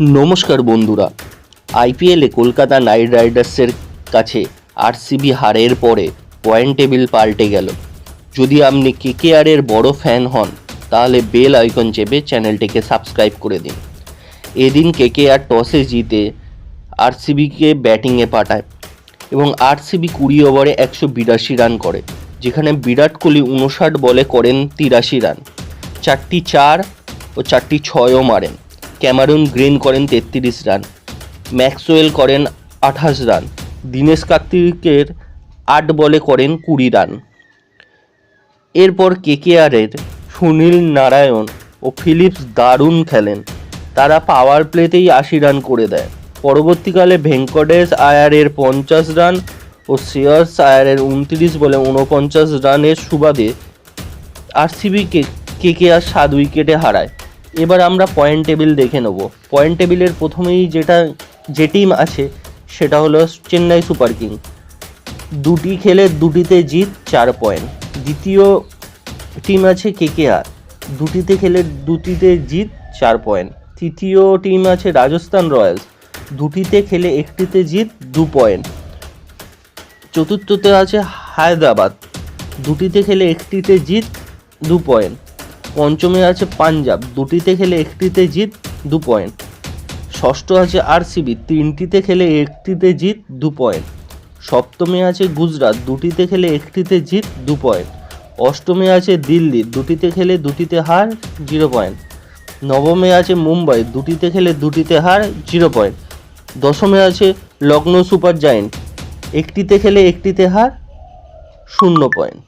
নমস্কার বন্ধুরা। আইপিএলে কলকাতা নাইট রাইডার্সের কাছে আরসিবি হারের পরে পয়েন্ট টেবিল পাল্টে গেল। যদি আপনি কেকেআরের বড় ফ্যান হন, তাহলে বেল আইকন চেপে চ্যানেলটিকে সাবস্ক্রাইব করে দিন। এদিন কেকেআর টসে জিতে আরসিবিকে ব্যাটিংয়ে পাঠায় এবং আরসিবি কুড়ি ওভারে একশো বিরাশি রান করে, যেখানে বিরাট কোহলি উনষাট বলে করেন তিরাশি রান। চারটি চার ও চারটি ছয়ও মারেন। ক্যামারুন গ্রিন করেন তেত্রিশ রান। ম্যাক্সওয়েল করেন আঠাশ রান। দীনেশ কার্তিকের আট বলে করেন কুড়ি রান। এরপর কেকেআরের সুনীল নারায়ণ ও ফিলিপস দারুণ খেলেন। তারা পাওয়ার প্লেতেই আশি রান করে দেয়। পরবর্তীকালে ভেঙ্কটেশ আয়ারের পঞ্চাশ রান ও শ্রেয়স আয়ারের উনত্রিশ বলে উনপঞ্চাশ রানের সুবাদে আরসিবিকে কেকেআর সাত উইকেটে হারায়। এবার আমরা পয়েন্ট টেবিল দেখে নেব। পয়েন্ট টেবিলের প্রথমেই যেটা, যে টিম আছে, সেটা হলো চেন্নাই সুপার কিং। দুটি খেলে দুটিতে জিত, চার পয়েন্ট দ্বিতীয় টিম আছে কেকেআর। দুটিতে খেলে দুটিতে জিত, চার পয়েন্ট তৃতীয় টিম আছে রাজস্থান রয়্যালস। দুটিতে খেলে একটিতে জিত, দু পয়েন্ট চতুর্থতে আছে হায়দ্রাবাদ। দুটিতে খেলে একটিতে জিত, দু পয়েন্ট পঞ্চমে আছে পাঞ্জাব, দুটিতে খেলে একটিতে জিত, দু পয়েন্ট ষষ্ঠ আছে আরসিবি, তিনটিতে খেলে একটিতে জিত, দু পয়েন্ট সপ্তমে আছে গুজরাট, দুটিতে খেলে একটিতে জিত, দু পয়েন্ট অষ্টমে আছে দিল্লি, দুটিতে খেলে দুটিতে হার, জিরো পয়েন্ট নবমে আছে মুম্বাই, দুটিতে খেলে দুটিতে হার, জিরো পয়েন্ট দশমে আছে লখনৌ সুপার জায়েন্ট, একটিতে খেলে একটিতে হার, শূন্য পয়েন্ট